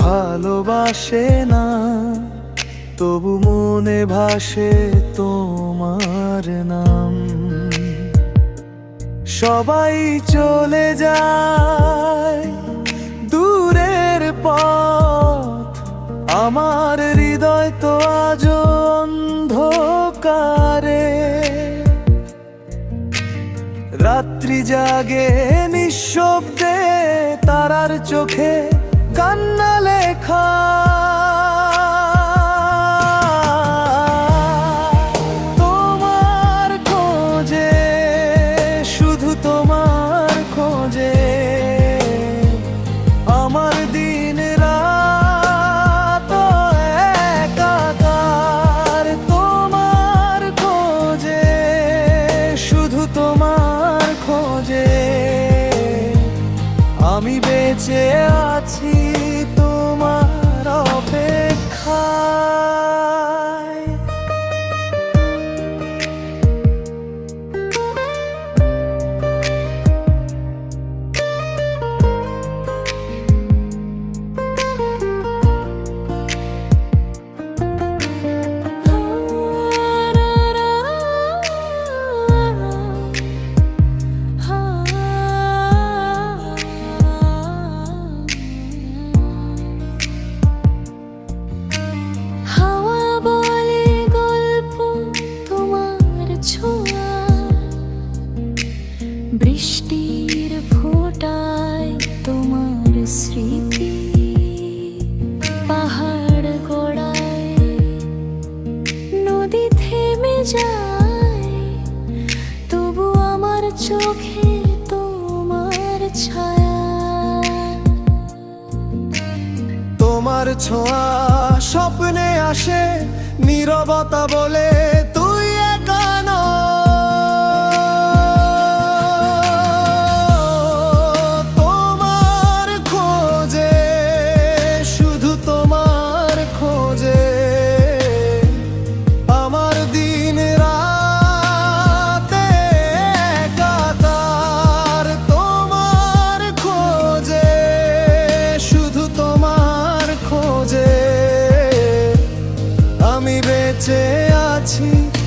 ভালোবাসে না, তবু মনে ভাসে তোমার নাম। সবাই চলে যায় দূরের পথ, আমার হৃদয় তো আজ অন্ধকারে। রাত্রি জাগে নিঃশব্দে তারার চোখে কান্না লেখা। তোমার খোঁজে শুধু তোমার খোঁজে বেঁচে আছি। বৃষ্টির ফোঁটায় তোমার স্মৃতি, পাহাড় গড়ায়, নদী থেমে যায়। তবু আমার চোখে তোমার ছায়া। তোমার ছোঁয়া স্বপ্নে আসে, নীরবতা বলে বেঁচে আছি।